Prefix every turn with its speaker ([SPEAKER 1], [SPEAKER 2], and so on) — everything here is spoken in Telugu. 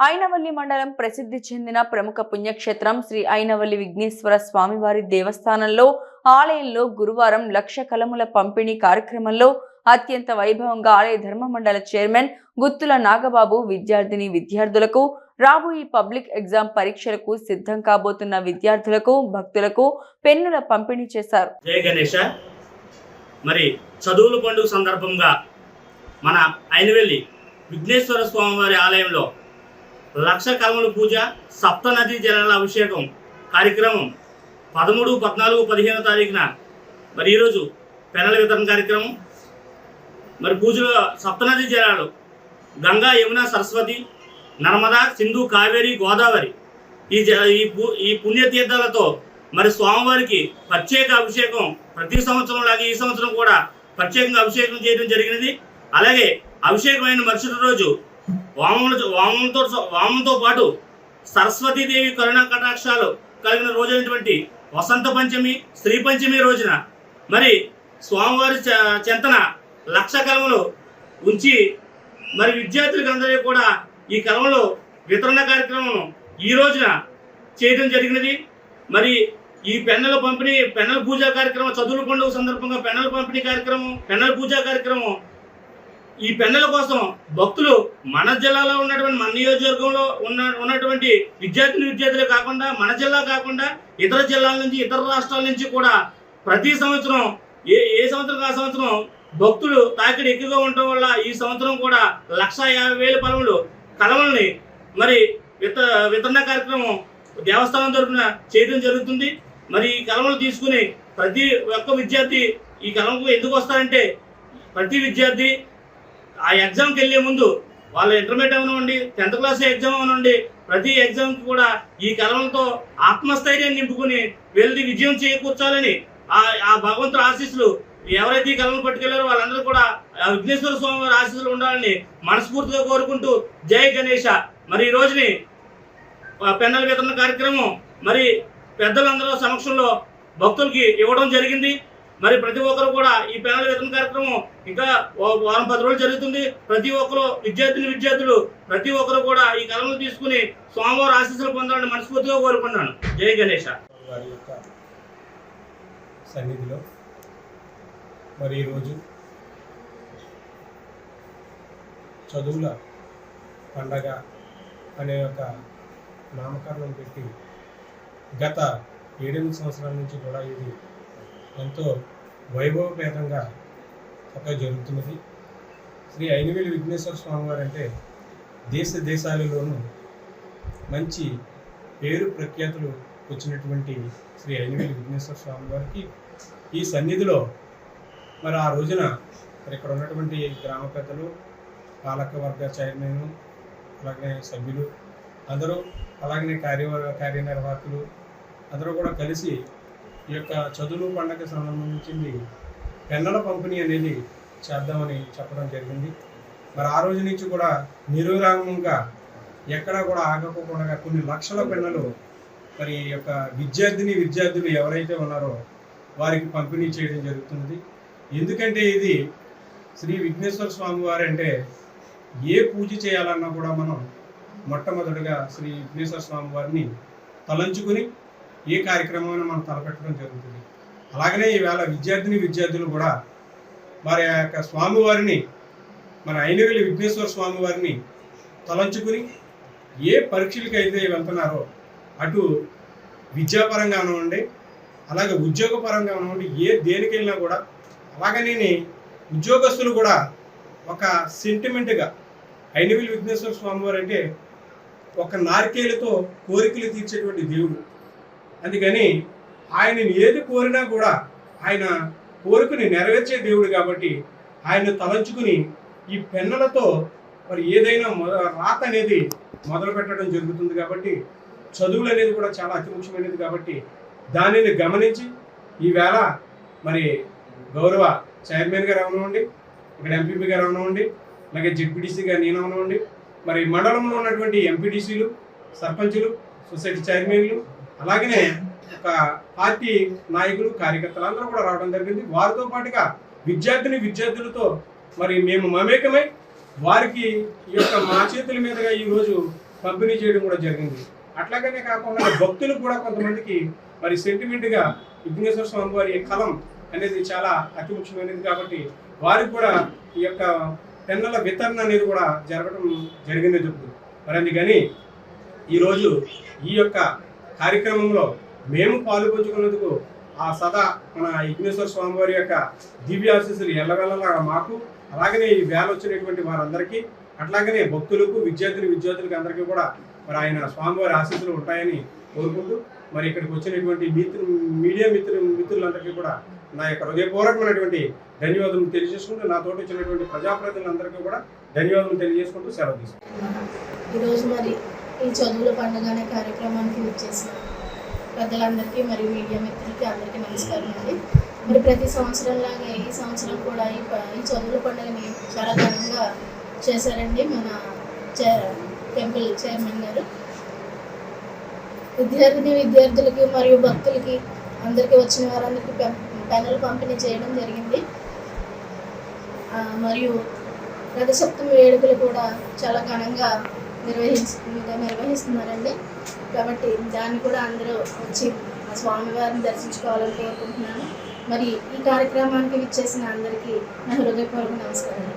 [SPEAKER 1] ఐనవల్లి మండలం ప్రసిద్ధి చెందిన ప్రముఖ పుణ్యక్షేత్రం శ్రీ ఐనవల్లి విఘ్నేశ్వర స్వామివారి దేవస్థానంలో ఆలయంలో గురువారం లక్ష కలముల పంపిణీ కార్యక్రమంలో అత్యంత వైభవంగా ఆలయ ధర్మ మండల చైర్మన్ గుత్తుల నాగబాబు విద్యార్థిని విద్యార్థులకు రాబోయే పబ్లిక్ ఎగ్జామ్ పరీక్షలకు సిద్ధం కాబోతున్న విద్యార్థులకు భక్తులకు పెన్నుల పంపిణీ చేశారు.
[SPEAKER 2] జయ గణేష. మరి చదువుల పండుగ సందర్భంగా మన ఐనవెల్లి విఘ్నేశ్వర స్వామివారి ఆలయంలో లక్ష కలముల పూజ సప్తనది జలాల అభిషేకం కార్యక్రమం పదమూడు పద్నాలుగు పదిహేను తారీఖున. మరి ఈరోజు పెనల వితరణ కార్యక్రమం. మరి పూజలో సప్తనది జలాలు గంగా యమున సరస్వతి నర్మదా సింధు కావేరి గోదావరి ఈ జ ఈ పు ఈ పుణ్యతీర్థాలతో మరి స్వామివారికి ప్రత్యేక అభిషేకం ప్రతి సంవత్సరం లాగా ఈ సంవత్సరం కూడా ప్రత్యేకంగా అభిషేకం చేయడం జరిగినది. అలాగే అభిషేకమైన మరుసటి రోజు వామముల వామంతో వామంతో పాటు సరస్వతీదేవి కరుణా కటాక్షాలు కలిగిన రోజైనటువంటి వసంత పంచమి శ్రీ పంచమి రోజున మరి స్వామివారి చ- చెంతన లక్ష కలములు ఉంచి మరి విద్యార్థులకు అందరికీ కూడా ఈ కలంలో వితరణ కార్యక్రమం ఈ రోజున చేయడం జరిగినది. మరి ఈ పెన్నెల పంపిణీ పెన్నెల పూజా కార్యక్రమం చదువుల పండుగ సందర్భంగా పెన్నెల పంపిణీ కార్యక్రమం పెన్నెల పూజా కార్యక్రమం ఈ పెన్నెల కోసం భక్తులు మన జిల్లాలో ఉన్నటువంటి మన నియోజకవర్గంలో ఉన్న ఉన్నటువంటి విద్యార్థిని విద్యార్థులే కాకుండా మన జిల్లా కాకుండా ఇతర జిల్లాల నుంచి ఇతర రాష్ట్రాల నుంచి కూడా ప్రతి సంవత్సరం ఏ ఏ సంవత్సరం ఆ సంవత్సరం భక్తులు తాకిడి ఎక్కువగా ఉండటం వల్ల ఈ సంవత్సరం కూడా లక్ష యాభై వేల పలములు కలవల్ని మరి విత వితరణ కార్యక్రమం దేవస్థానం తరఫున చేయడం జరుగుతుంది. మరి ఈ కలవలు తీసుకుని ప్రతి ఒక్క విద్యార్థి ఈ కలంకు ఎందుకు వస్తారంటే ప్రతి విద్యార్థి ఆ ఎగ్జామ్కి వెళ్ళే ముందు వాళ్ళ ఇంటర్మీడియట్ అవనివ్వండి టెన్త్ క్లాస్ ఎగ్జామ్ అవనివ్వండి ప్రతి ఎగ్జామ్కి కూడా ఈ కలవలతో ఆత్మస్థైర్యాన్ని నింపుకుని వెళ్ళి విజయం చేకూర్చాలని ఆ ఆ భగవంతుడు ఆశీస్సులు ఎవరైతే ఈ కళను పట్టుకెళ్ళారో వాళ్ళందరూ కూడా విఘ్నేశ్వర స్వామి వారి ఆశీస్సులు ఉండాలని మనస్ఫూర్తిగా కోరుకుంటూ జై గణేష. మరి ఈ రోజుని పెన్నెల వితరణ కార్యక్రమం మరి పెద్దలందరూ సమక్షంలో భక్తులకి ఇవ్వడం జరిగింది. మరి ప్రతి ఒక్కరు కూడా ఈ పేదల వితరణ కార్యక్రమం ఇంకా వారం పది రోజులు జరుగుతుంది. ప్రతి ఒక్కరు విద్యార్థిని విద్యార్థులు ప్రతి ఒక్కరు కూడా ఈ కళను తీసుకుని స్వామివారి ఆశీస్సులు పొందాలని మనస్ఫూర్తిగా కోరుకున్నాను జై గణేష.
[SPEAKER 3] వారి యొక్క సన్నిధిలో మరి ఈరోజు చదువుల పండగ అనే ఒక నామకరణం పెట్టి గత ఏడెనిమిది సంవత్సరాల నుంచి కూడా ఇది ఎంతో వైభవపేతంగా చక్కగా జరుగుతున్నది. శ్రీ ఐనవేలి విఘ్నేశ్వర స్వామి వారు అంటే దేశ దేశాలలోనూ మంచి పేరు ప్రఖ్యాతులు వచ్చినటువంటి శ్రీ ఐనవేలి విఘ్నేశ్వర స్వామి వారికి ఈ సన్నిధిలో మరి ఆ రోజున మరి ఇక్కడ ఉన్నటువంటి గ్రామ పెద్దలు పాలకవర్గ చైర్మన్ అలాగే సభ్యులు అందరూ అలాగనే కార్య కార్యనిర్వాహకులు అందరూ కూడా కలిసి ఈ యొక్క చదువులు పండగ సంబంధించింది పెన్నుల పంపిణీ అనేది చేద్దామని చెప్పడం జరిగింది. మరి ఆ రోజు నుంచి కూడా నిరురామంగా ఎక్కడా కూడా ఆగకపోకుండా కొన్ని లక్షల పెన్నులు మరి ఈ యొక్క విద్యార్థిని విద్యార్థులు ఎవరైతే ఉన్నారో వారికి పంపిణీ చేయడం జరుగుతుంది ఎందుకంటే ఇది శ్రీ విఘ్నేశ్వర స్వామి వారు అంటే ఏ పూజ చేయాలన్నా కూడా మనం మొట్టమొదటిగా శ్రీ విఘ్నేశ్వర స్వామి వారిని తలంచుకుని ఏ కార్యక్రమాన్ని మనం తలపెట్టడం జరుగుతుంది. అలాగనే ఈవేళ విద్యార్థిని విద్యార్థులు కూడా మరి యొక్క స్వామివారిని మన ఐనవేలి విఘ్నేశ్వర స్వామి వారిని తలంచుకుని ఏ పరీక్షలకి అయితే వెళ్తున్నారో అటు విద్యాపరంగా ఉండి అలాగే ఉద్యోగపరంగా ఉండి ఏ దేనికి వెళ్ళినా కూడా అలాగనే ఉద్యోగస్తులు కూడా ఒక సెంటిమెంట్గా ఐనవేలి విఘ్నేశ్వర స్వామివారు అంటే ఒక నారికేలతో కోరికలు తీర్చేటువంటి దేవుడు. అందుకని ఆయన ఏది కోరినా కూడా ఆయన కోరికని నెరవేర్చే దేవుడు కాబట్టి ఆయన తలంచుకుని ఈ పెన్నులతో మరి ఏదైనా రాత అనేది మొదలు పెట్టడం జరుగుతుంది కాబట్టి చదువులు అనేది కూడా చాలా అతి ముఖ్యమైనది కాబట్టి దానిని గమనించి ఈవేళ మరి గౌరవ చైర్మన్ గారు అవనివ్వండి ఇక్కడ ఎంపీపీ గారు అవనివ్వండి అలాగే జెడ్పీటీసీ గారు నేను అవనివ్వండి మరి మండలంలో ఉన్నటువంటి ఎంపీటీసీలు సర్పంచులు సొసైటీ చైర్మన్లు అలాగనే ఒక పార్టీ నాయకులు కార్యకర్తలు అందరూ కూడా రావడం జరిగింది. వారితో పాటుగా విద్యార్థిని విద్యార్థులతో మరి మేము మమేకమై వారికి ఈ యొక్క మా చేతుల మీదుగా ఈరోజు పంపిణీ చేయడం కూడా జరిగింది. అట్లాగనే కాకుండా భక్తులు కూడా కొంతమందికి మరి సెంటిమెంట్గా విఘ్నేశ్వర స్వామి వారి కలం అనేది చాలా అతి ముఖ్యమైనది కాబట్టి వారికి కూడా ఈ యొక్క పెన్నుల వితరణ అనేది కూడా జరగడం జరిగిందే చెప్తుంది. మరి అందుకని ఈరోజు ఈ యొక్క కార్యక్రమంలో మేము పాల్పంచుకున్నందుకు ఆ సదా మన విఘ్నేశ్వర స్వామి వారి యొక్క దివ్య ఆశీస్సులు ఎల్లవెల్లలా మాకు అలాగనే ఈ వేల వచ్చినటువంటి వారందరికీ అట్లాగనే భక్తులకు విద్యార్థులు విద్యార్థులకు అందరికీ కూడా మరి ఆయన స్వామివారి ఆశీస్సులు ఉంటాయని కోరుకుంటూ మరి ఇక్కడికి వచ్చినటువంటి మిత్రు మీడియా మిత్రు మిత్రులందరికీ కూడా నా యొక్క హృదయపూర్వకమైనటువంటి ధన్యవాదాలు తెలియజేసుకుంటూ నా తోటి వచ్చినటువంటి ప్రజాప్రతినిధులందరికీ కూడా ధన్యవాదాలు తెలియజేసుకుంటూ సెలవు తీసుకుంటాను
[SPEAKER 4] ఈరోజు మరి ఈ చదువుల పండుగ అనే కార్యక్రమానికి వచ్చేసిన పెద్దలందరికీ మరియు మీడియా మిత్రులకి అందరికీ నమస్కారం అండి. మరి ప్రతి సంవత్సరం లాగా ఈ సంవత్సరం కూడా ఈ ప- ఈ చదువుల పండుగని చాలా ఘనంగా చేశారండి మన చే టెంపుల్ చైర్మన్ గారు. విద్యార్థిని విద్యార్థులకి మరియు భక్తులకి అందరికీ వచ్చిన వారందరికీ పెన్నులు పంపిణీ చేయడం జరిగింది. మరియు రథసప్తమి వేడుకలు కూడా చాలా ఘనంగా నిర్వహించ నిర్వహిస్తున్నారండి. కాబట్టి దాన్ని కూడా అందరూ వచ్చి స్వామివారిని దర్శించుకోవాలని కోరుకుంటున్నాను. మరి ఈ కార్యక్రమానికి విచ్చేసిన అందరికీ నా హృదయపూర్వక నమస్కారం